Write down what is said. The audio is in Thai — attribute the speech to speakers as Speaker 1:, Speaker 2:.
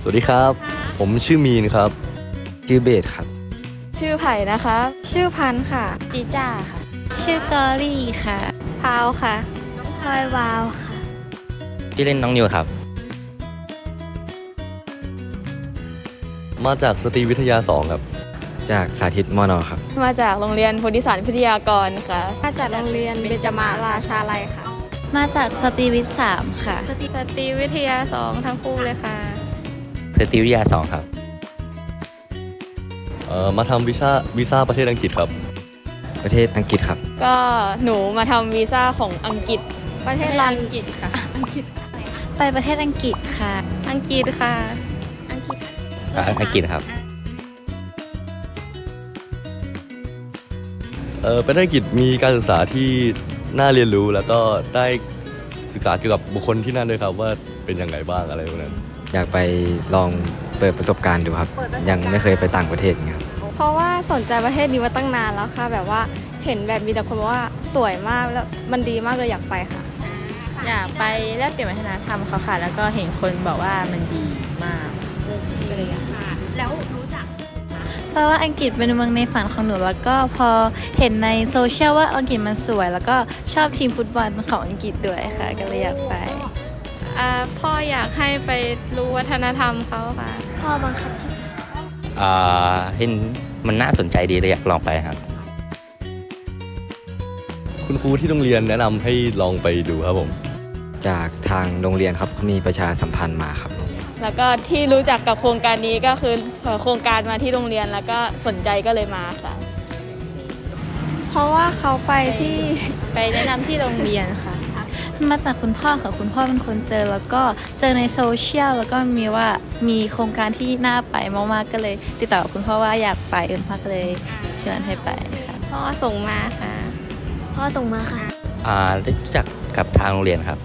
Speaker 1: สวัสดีครับ ผมชื่อมีนครับ
Speaker 2: ชื่อเบสครับ
Speaker 3: ชื่อไผ่นะคะ
Speaker 4: ชื่อพันธุ์ค่ะ
Speaker 5: จีจ้าค่ะ
Speaker 4: ชื่อกอรี่ค่ะ
Speaker 5: พาวค่ะ
Speaker 4: พลอยวาวค่ะ
Speaker 2: ชื่อเล่นน้องนิวครับ
Speaker 1: มาจากสตรีวิทยา 2 ครับ
Speaker 2: จากสาธิตมอนอครับ
Speaker 3: มาจากโรงเรียนโพธิสารพิทยากรค่ะ
Speaker 4: มาจากโรงเรียนเบญจมาราชาลัยค่ะ
Speaker 5: มาจากสตรีวิทย์สามค่ะ
Speaker 6: สตรีวิทยาสองทั้งคู่เลยค่ะ
Speaker 2: สตรีวิทยาสองครับ
Speaker 1: เอ่อมาทำวีซ่าวีซ่าประเทศอังกฤษครับ
Speaker 2: ประเทศอังกฤษครับ
Speaker 3: ก็หนูมาทำวีซ่าของอังกฤษ
Speaker 4: ประเทศ
Speaker 6: อั
Speaker 4: ลัน
Speaker 6: งกฤษค่ะ
Speaker 5: ไปประเทศอังกฤษค่ะ
Speaker 6: อังกฤษค่ะ
Speaker 2: อังกฤษครับ
Speaker 1: เอ่อประเทศอังกฤษมีการศึกษาที่น่าเรียนรู้แล้วก็ได้ศึกษาเกี่ยวกับบุคคลที่นั่นด้วยครับว่าเป็นยังไงบ้างอะไรพวกนั้น
Speaker 2: อยากไปลองเปิดประสบการณ์ดูครับ ยังไม่เคยไปต่างประเทศไงครับ
Speaker 4: เพราะว่าสนใจประเทศนี้มาตั้งนานแล้วค่ะ แบบว่าเห็นแบบมีแต่คนบอกว่าสวยมากแล้วมันดีมากเลยอยากไปค่ะ
Speaker 6: อยากไปแลกเปลี่ยนวัฒนธรรมเขาค่ะ แล้วก็เห็นคนบอกว่ามันดีมากเลยค่ะ
Speaker 5: เพราะว่าอังกฤษเป็นเมืองในฝันของหนูแล้วก็พอเห็นในโซเชียลว่าอังกฤษมันสวย แล้วก็ชอบทีมฟุตบอลของอังกฤษด้วยค่ะ ก็เลยอยากไป
Speaker 6: อ่า พ่ออยากให้ไปรู้วัฒนธรรมเขาค่ะ
Speaker 4: พ่อบังคับ
Speaker 2: อ่าเห็นมันน่าสนใจดีเลยอยากลองไปครับ
Speaker 1: คุณครูที่โรงเรียนแนะนำให้ลองไปดูครับผม
Speaker 2: จากทางโรงเรียนครับมีประชาสัมพันธ์มาครับ
Speaker 3: แล้วก็ที่รู้จักกับโครงการนี้ก็คือเอ่อโครงการมาที่โรงเรียนแล้วก็สนใจก็เลยมาค่ะ
Speaker 4: เพราะว่าเขาไปที่
Speaker 6: ไปแนะนำที่โรงเรียนค่ะ
Speaker 5: มาจากคุณพ่อค่ะคุณพ่อเป็นคนเจอ แล้วก็เจอในโซเชียลแล้วก็มีว่ามีโครงการที่น่าไปมากๆก็เลย ติดต่อกับคุณพ่อว่าอยากไปคุณพ่อก็เลยชวนให้ไปค่ะ
Speaker 6: พ่อส่งมาค่ะ
Speaker 4: พ่อส่งมาค่ะ
Speaker 2: อ่าได้รู้จักกับทางโรงเรียนครับ